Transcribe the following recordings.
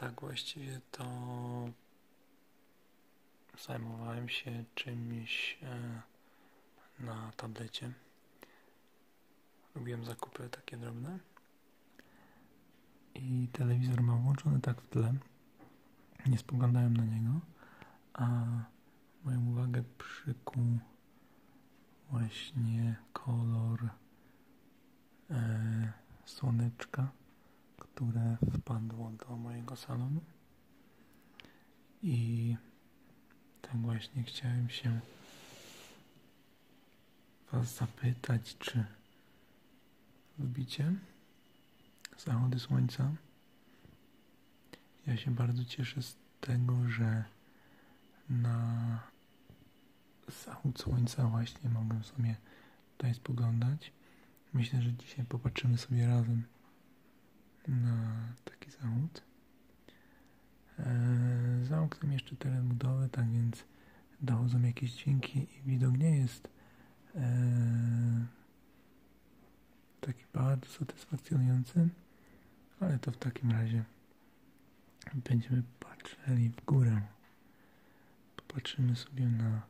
tak właściwie to zajmowałem się czymś e, na tablecie. Robiłem zakupy takie drobne. I telewizor mam włączony tak w tle. Nie spoglądałem na niego, a moją uwagę przykuł właśnie kolor e, słoneczka, które wpadło do mojego salonu. I tak właśnie chciałem się Was zapytać, czy lubicie zachody słońca? Ja się bardzo cieszę z tego, że na zachód słońca właśnie mogę sobie tutaj spoglądać. Myślę, że dzisiaj popatrzymy sobie razem na taki zachód. Eee, za jeszcze teren budowy, tak więc dochodzą jakieś dźwięki i widok nie jest eee, taki bardzo satysfakcjonujący, ale to w takim razie będziemy patrzyli w górę. Popatrzymy sobie na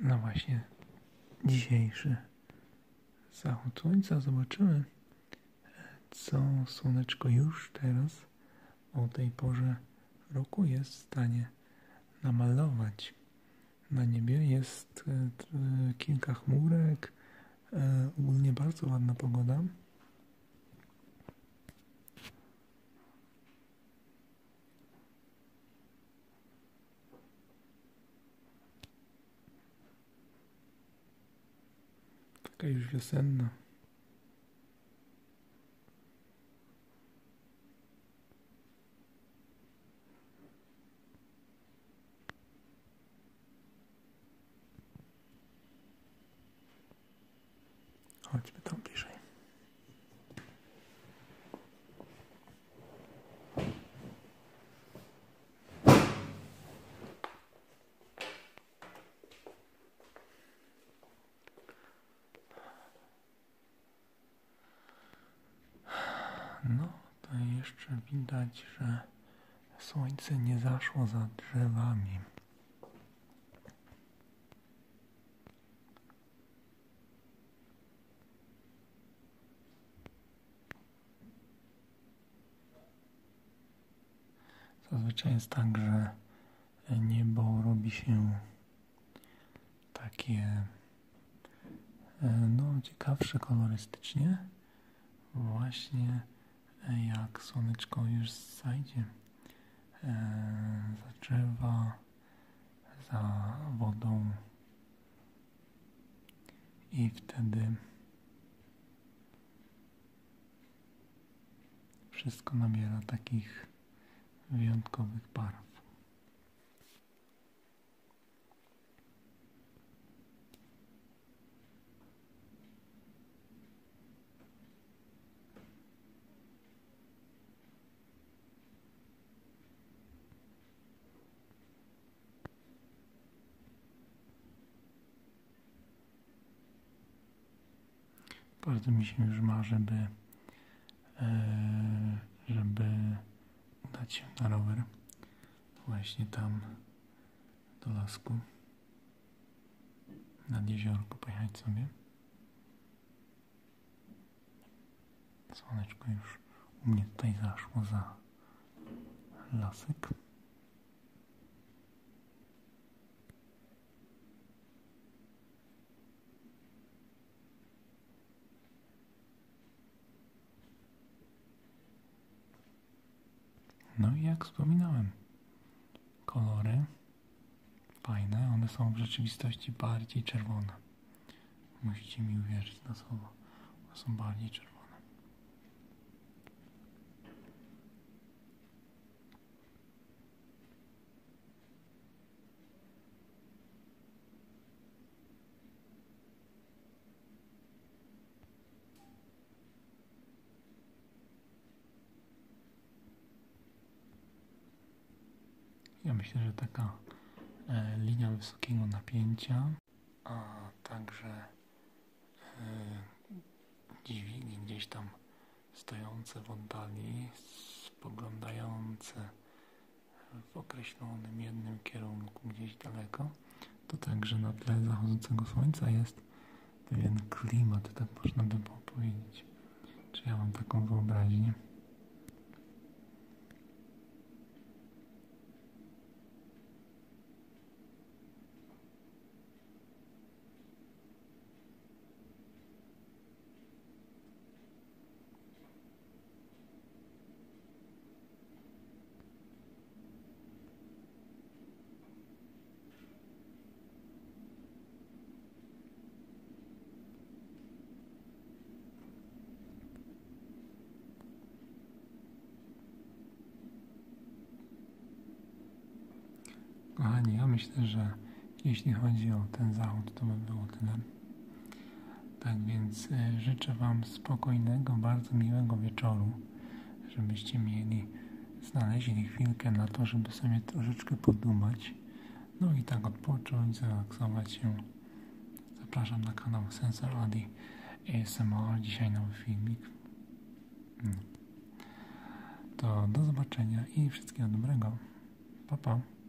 na właśnie dzisiejszy zachód słońca. Zobaczymy, co słoneczko już teraz o tej porze roku jest w stanie namalować. Na niebie jest e, kilka chmurek, e, ogólnie bardzo ładna pogoda. Taka już wiosenna. Chodźmy tam bliżej. No, to jeszcze widać, że słońce nie zaszło za drzewami. Zazwyczaj jest tak, że niebo robi się takie no, ciekawsze kolorystycznie. Właśnie jak słoneczko już zajdzie za drzewa, za wodą. I wtedy wszystko nabiera takich wyjątkowych barw. Bardzo mi się już ma, żeby, e, żeby się na rower właśnie tam do lasku nad jeziorko pojechać sobie. Słoneczko już u mnie tutaj zaszło za lasek. No i jak wspominałem, kolory fajne, one są w rzeczywistości bardziej czerwone. Musicie mi uwierzyć na słowo, one są bardziej czerwone. Ja myślę, że taka e, linia wysokiego napięcia, a także e, dźwigni gdzieś tam stojące w oddali, spoglądające w określonym jednym kierunku gdzieś daleko, to także na tle zachodzącego słońca jest pewien klimat, tak można by powiedzieć. Czy ja mam taką wyobraźnię? Kochani, ja myślę, że jeśli chodzi o ten zachód, to by było tyle. Tak więc y, życzę Wam spokojnego, bardzo miłego wieczoru, żebyście mieli, znaleźli chwilkę na to, żeby sobie troszeczkę podumać, no i tak odpocząć, zrelaksować się. Zapraszam na kanał Sensor Adi ASMR, dzisiaj nowy filmik. No. To do zobaczenia i wszystkiego dobrego. Pa, pa.